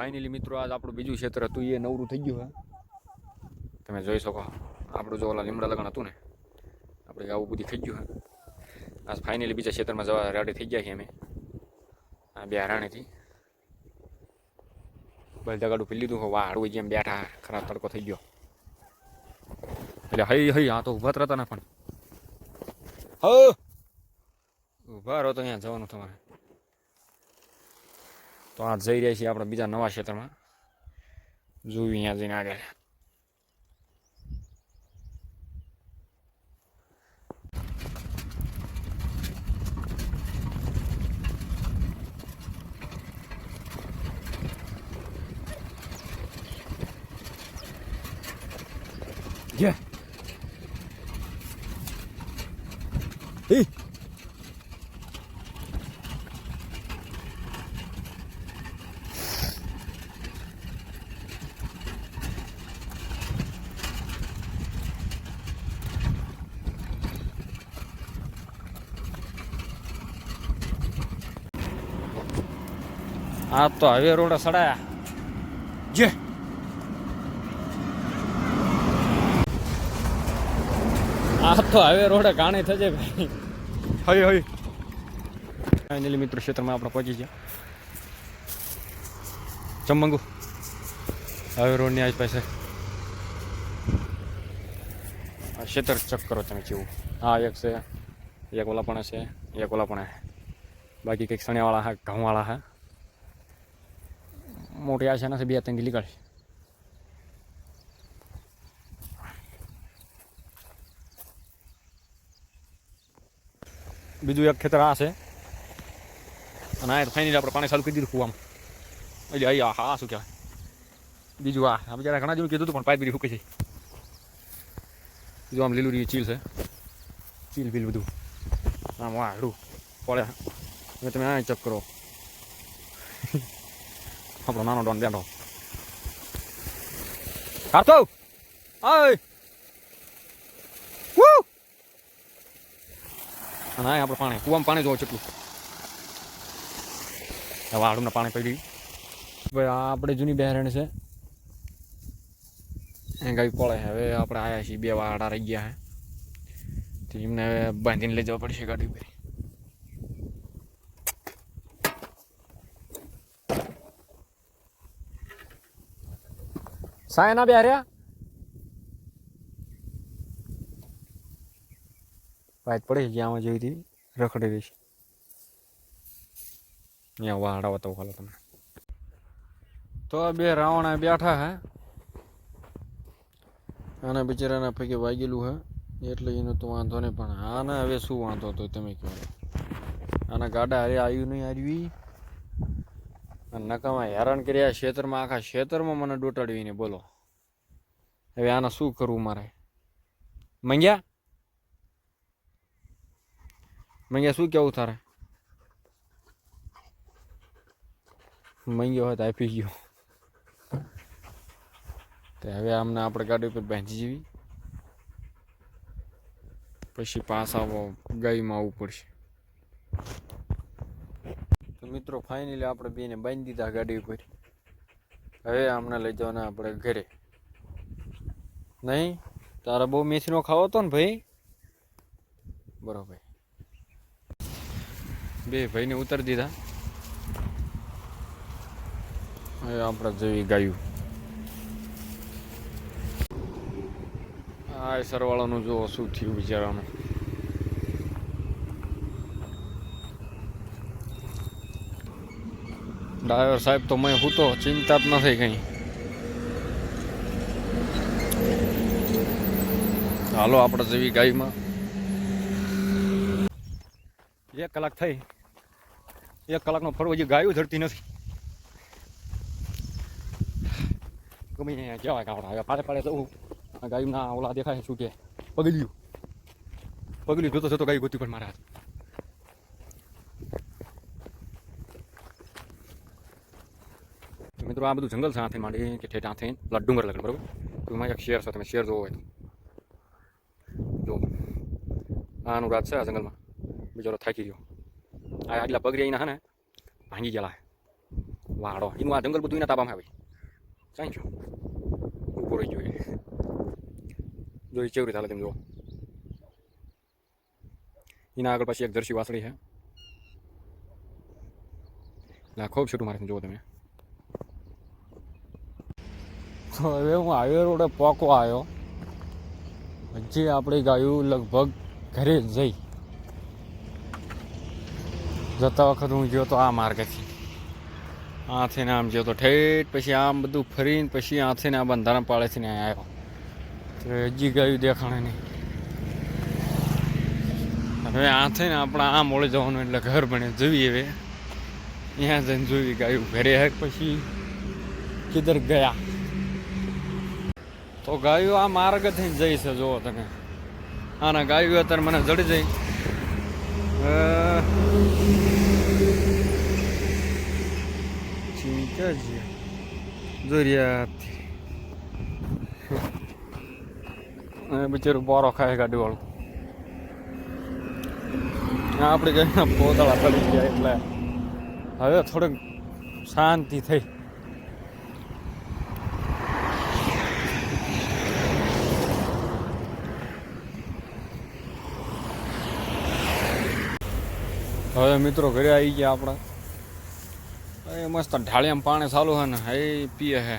Finally મિત્રો આજ આપણું બીજું ક્ષેત્ર હતું એ નવરું થઈ ગયું હે. તમે જોઈ શકો આપણું જો ઓલા લીમડા લગણ હતું ને આપણે આવું બધું થઈ ગયું હે. આજ ફાઇનલી બીજા ક્ષેત્રમાં જવા રેડી થઈ ગયા છીએ અમે. આ બે હરાણીથી. બળદગાડું પી લીધું વાહ હાડવું જેમ બેઠા ખરાબ તડકો થઈ ગયો. એટલે હઈ હઈ આ તો ઊભા રહેતા ને પણ. હ. ઊભા રહો તો અહીંયા જવાનું તમારે. તો આ જઈ રહ્યા છીએ આપણે બીજા નવા ક્ષેત્રમાં જોયું અહીંયા જઈને આગળ Yeah. Hey. આ તો હવે રોડ સડાયા. જે. આ તો હવે રોડે કાણી થશે ભાઈ. હઈ હઈ. ફાઇનલી મિત્રો ક્ષેત્રમાં આપણે પહોંચી ગયા. ચમંગુ. હવે રોડની આજ પાસે. આ ક્ષેત્ર ચેક કરો તમે જેવું. હા એક છે એક ઓલા પણ છે એક ઓલા પણ બાકી કંઈક સણિયાવાળા હા ઘઉંવાળા હા. મોટી આશા નથી બે ત્રણ નીકળશે. બીજું એક ખેતર આ છે. અને આ ફાઇનલી આપણે પાણી ચાલુ કરી દીધું કુવામાં. એટલે આ હા શું કહેવાય? બીજું આ. આ બિચારા ઘણા જેવું કીધું હતું, પણ પાઇપ બીડી ફૂકે છે. બીજું આમ લીલું ચીલ છે. ચીલ, બીલ બધું. આમ હડું પડે. તમે આ ચેક કરો. આપણો નાનો ડોન બેઠો કાઢતો આય વૂ અને આ આપણે પાણી કુવામાં પાણી જોવો કેટલું હવે આડું પાણી પડી ભાઈ આ આપણે જૂની બહેરણ છે. એ ગાય પડે હવે આપણે આવ્યા છીએ બે વાડા રહી ગયા હે તો એમને હવે બાંધીને લઈ જવા પડશે ગાડી પર સાયના બે હર્યા વાત પડે છે આમાં જેવી હતી. રખડી રહી છે. અહીંયા વાડા તો ખાલો તમે. તો બે રાવણા બેઠા હે. આના બિચારાના પૈકી વાગેલું હે. એટલે એનો તો વાંધો નહીં, પણ આને હવે શું વાંધો હતો તમે કહો. આના ગાડા હારે આવ્યું નહીં આવી અને નકામાં હેરાન કર્યા ખેતરમાં આખા ખેતરમાં મને ડોટાડવીને બોલો. હવે આને શું કરવું મારે? મંગ્યા? મંગ્યા, શું કેવું તારે? મંગ્યો હોય તો આપી ગયો. તો હવે આમને આપણે ગાડી ઉપર બેસી જેવી. પછી પાછા ગાયમાં આવવું પડશે. મિત્રો ફાઇનલી આપણે બેને બાંધી દીધા ગાડી ઉપર. હવે હમણાં લઈ જવાના આપણે ઘરે. નહીં? તારે બહુ મેથીનો ખાવો હતો ને ભાઈ? બરોબર. બે ભાઈને ઉતારી દીધા. હવે આપણે જેવી ગાયું. આ સરવાળાનું જુઓ શું થયું બિચારાનું. ડ્રાઈવર સાહેબ તો મેં હું તો ચિંતા જ નથી કઈ. હાલો, આપણે જેવી ગાયમાં. એક કલાક થઈ. એક કલાકનો ફરવો હજી ગાયું ધરતી નથી. ગમે અહીંયા જવાય કાવડા હવે પાડે પાડે જવું. ગાયના ઓલા દેખાય શું કે. પગલ્યું. પગલ્યું જોતો જોતો ગાય ગોતી પણ મારા હાથ. મિત્રો, આ બધું જંગલ સાથે માંડી કે ઠેઠ આથી પેલા ડુંગર લગન, બરોબર? એમાં એક શેર છે, તમે શેર જોવો હોય તો. જો. આનું રાત છે આ જંગલમાં. બિચારો થાકી ગયો. આ આટલા પગરી અહીંના હે ને, ભાંગી ગયેલા વાળો એનું આ જંગલ બધું એના તાબામાં આવે. ચાઈ છો ઊભો રહી જોઈએ જોઈ ચેવરી ચાલે તેમ જુઓ. એના આગળ પાછી એક જર્સી વાસળી છે. ખૂબ છૂટું મારે જુઓ તમે. તો હવે હું હાઈવે રોડે પોકવા આવ્યો. હજી આપણી ગાયું લગભગ ઘરે જઈ. જતા વખત હું ગયો તો આ માર્ગેથી. આથી ને આમ ગયો તો ઠેઠ પછી આમ બધું ફરીને પછી આથી આ બંધારણ પાળેથી ને આવ્યો તો હજી ગાયું દેખાણે નહીં. હવે આથી ને આપણે આ ઓળે જવાનું એટલે ઘર બને જોઈએ હવે. ત્યાં જઈને જોઈ ગાયું ઘરે હે પછી. કિધર ગયા. તો ગાયો આ માર્ગ થઈ જઈ છે જુઓ તમે. આના ગાયો અત્યારે મને જડી જઈ અ, ચિંતા છે દરિયાથી બિચારું બોરો ખાય ગાડી વાળું આપણે કઈ પોતળા પડી ગયા એટલે હવે થોડીક શાંતિ થઈ. હવે મિત્રો ઘરે આવી ગયા આપણા. એ મસ્ત ઢાળિયામાં પાણી ચાલુ છે ને, એ પીએ હે